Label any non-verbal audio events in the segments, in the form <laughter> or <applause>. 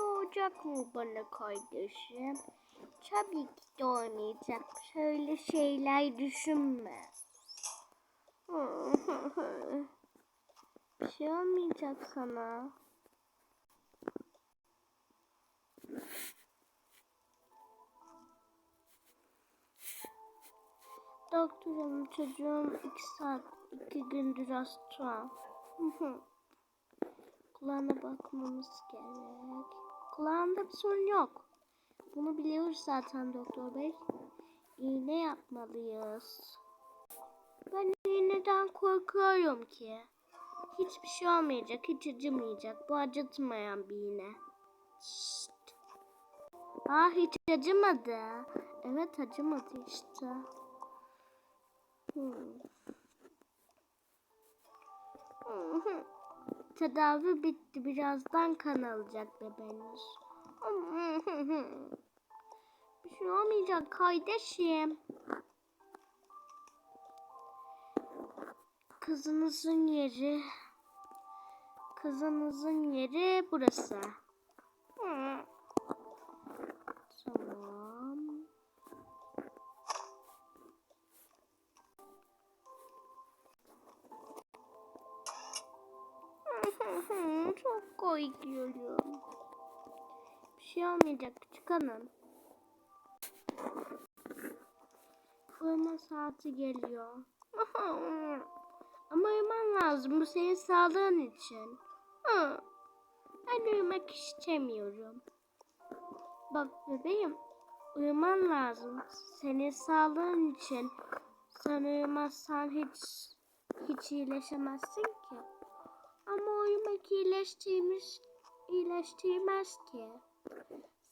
doğacak mı bana kardeşim? Tabii ki doğmayacak. Şöyle şeyler düşünme. <laughs> Bir şey olmayacak sana. Doktor hanım çocuğum iki saat, iki gündür hasta. <laughs> Kulağına bakmamız gerek. Kulağında bir sorun yok. Bunu biliyoruz zaten doktor bey. İğne yapmalıyız. Ben iğneden korkuyorum ki. Hiçbir şey olmayacak, hiç acımayacak. Bu acıtmayan bir iğne. Şşt. Aa hiç acımadı. Evet acımadı işte. Hmm. Tedavi bitti. Birazdan kan alacak bebeğiniz. <laughs> Bir şey olmayacak kardeşim. Kızınızın yeri kızınızın yeri burası. Tamam. Çok korkuyorum. Bir şey olmayacak hanım. Uyuma saati geliyor. Ama uyuman lazım. Bu senin sağlığın için. Ben uyumak istemiyorum. Bak bebeğim. Uyuman lazım. Senin sağlığın için. Sen uyumazsan hiç hiç iyileşemezsin ki. Uyumak iyileştirmiş, iyileştirmez ki.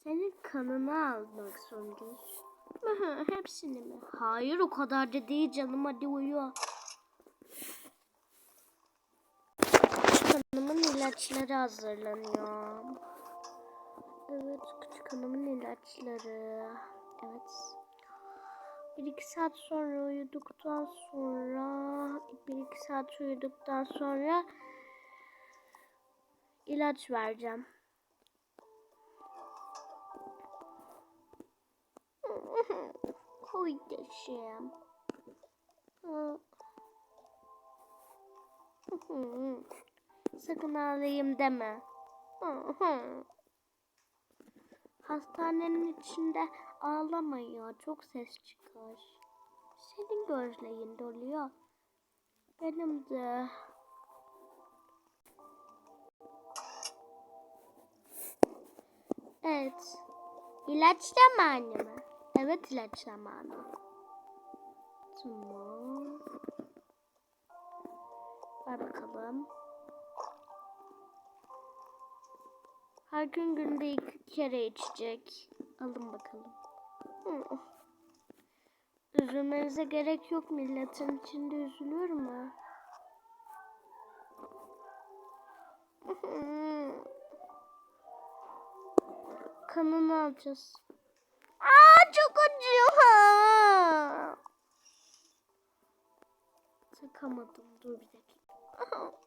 Senin kanını almak zorundayız. Hepsini mi? Hayır o kadar da değil canım hadi uyu. Hanımın ilaçları hazırlanıyor. Evet küçük hanımın ilaçları. Evet. Bir iki saat sonra uyuduktan sonra bir iki saat uyuduktan sonra ilaç vereceğim. Kardeşim. Sakın ağlayayım deme. Hastanenin içinde ağlamıyor. Çok ses çıkar. Senin gözlerin doluyor. Benim de. Evet. İlaç zamanı mı? Evet ilaç zamanı. Tamam. Ver bakalım. Her gün günde iki kere içecek. Alın bakalım. Hı. Üzülmenize gerek yok milletin içinde üzülür mü? Kanını alacağız. Aa çok acıyor. Ha. Takamadım. Dur bir dakika. <laughs>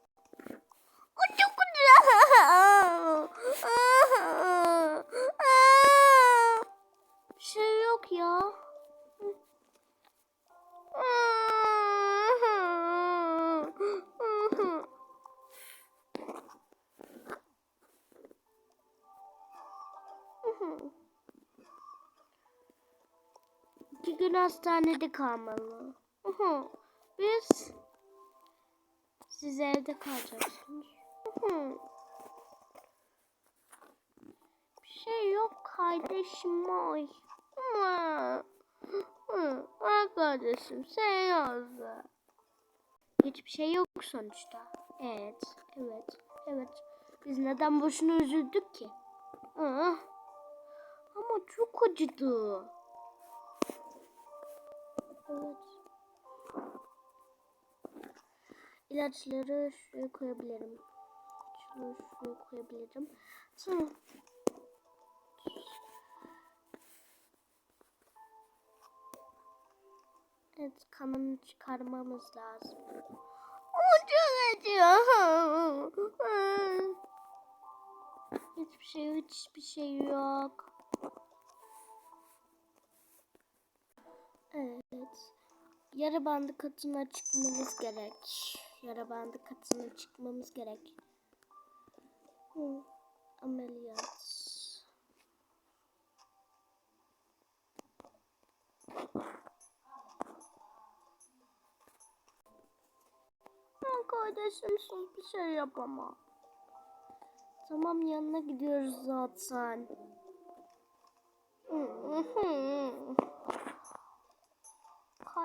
gün hastanede kalmalı. Biz siz evde kalacaksınız. Bir şey yok kardeşim oy. Bak kardeşim sen yazdı. Hiçbir şey yok sonuçta. Evet, evet, evet. Biz neden boşuna üzüldük ki? Ah. Ama çok acıdı. Evet. İlaçları şuraya koyabilirim. Şunu şuraya koyabilirim. Tamam. Evet kanını çıkarmamız lazım. O çok acıyor. Hiç <laughs> hiçbir şey hiçbir şey yok. Evet. Yara bandı katına çıkmamız gerek. Yara bandı katına çıkmamız gerek. Hı, ameliyat. Ben kardeşimsiz bir şey yapamam. Tamam yanına gidiyoruz zaten.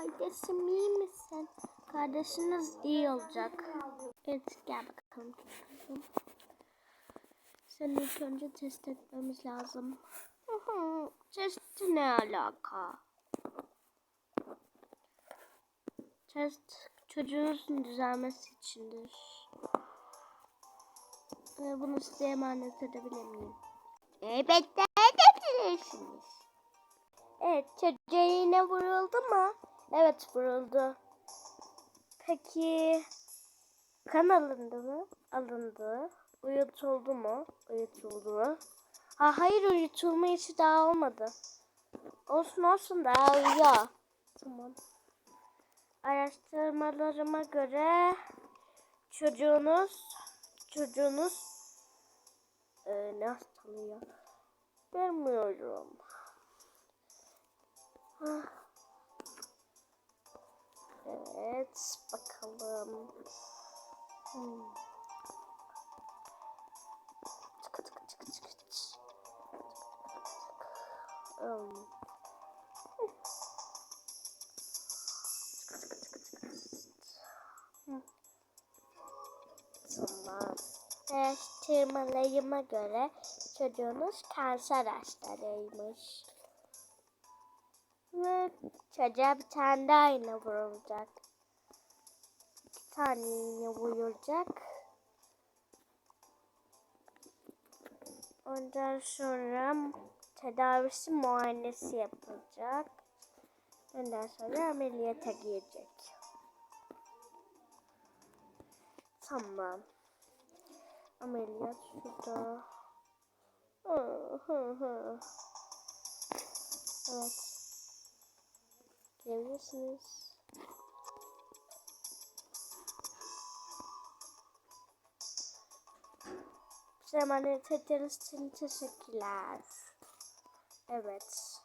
Kardeşim iyi misin? Kardeşiniz iyi olacak. Evet gel bakalım. çocuğum. Seni ilk önce test etmemiz lazım. Test ne alaka? Test çocuğunuzun düzelmesi içindir. Ve bunu size emanet edebilir miyim? Elbette edebilirsiniz. Evet çocuğa yine vuruldu mu? Evet vuruldu. Peki kan alındı mı? Alındı. Uyutuldu mu? Uyutuldu. Ha hayır uyutulma işi daha olmadı. Olsun olsun daha uyuyor. Tamam. Araştırmalarıma göre çocuğunuz çocuğunuz e, ne hastalığı ya? Bilmiyorum. Ah. Evet bakalım. Hmm. Tıkı tıkı tıkı tıkı. Um. Tamam. Araştırmalarıma göre çocuğunuz kanser hastalığıymış. Ve çocuğa bir tane daha iğne vurulacak. İki tane iğne vurulacak. Ondan sonra tedavisi muayenesi yapılacak. Ondan sonra ameliyata girecek. Tamam. Ameliyat şurada. Hı. Evet. Gelebilirsiniz. Bize emanet ettiğiniz için teşekkürler. Evet.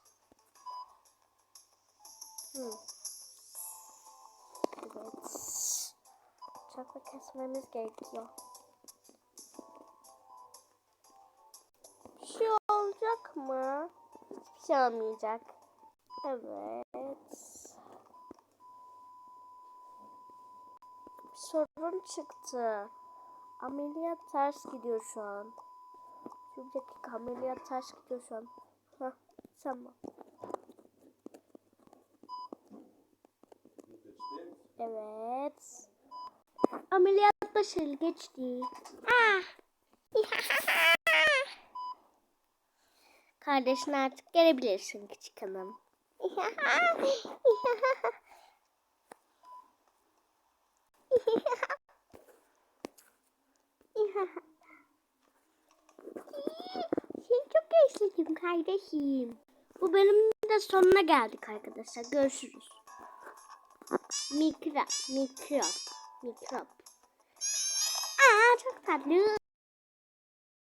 Hı. Evet. Çakla kesmemiz gerekiyor. Bir şey olacak mı? Hiçbir şey olmayacak. Evet. Bir sorun çıktı. Ameliyat ters gidiyor şu an. Şu bir dakika ameliyat ters gidiyor şu an. Hah tamam. Evet. Ameliyat başarılı geçti. Ah. Kardeşini artık görebilirsin küçük hanım. <laughs> Seni çok özledim kardeşim. Bu bölümün de sonuna geldik arkadaşlar. Görüşürüz. Mikrop, mikrop, mikrop. Aa çok tatlı.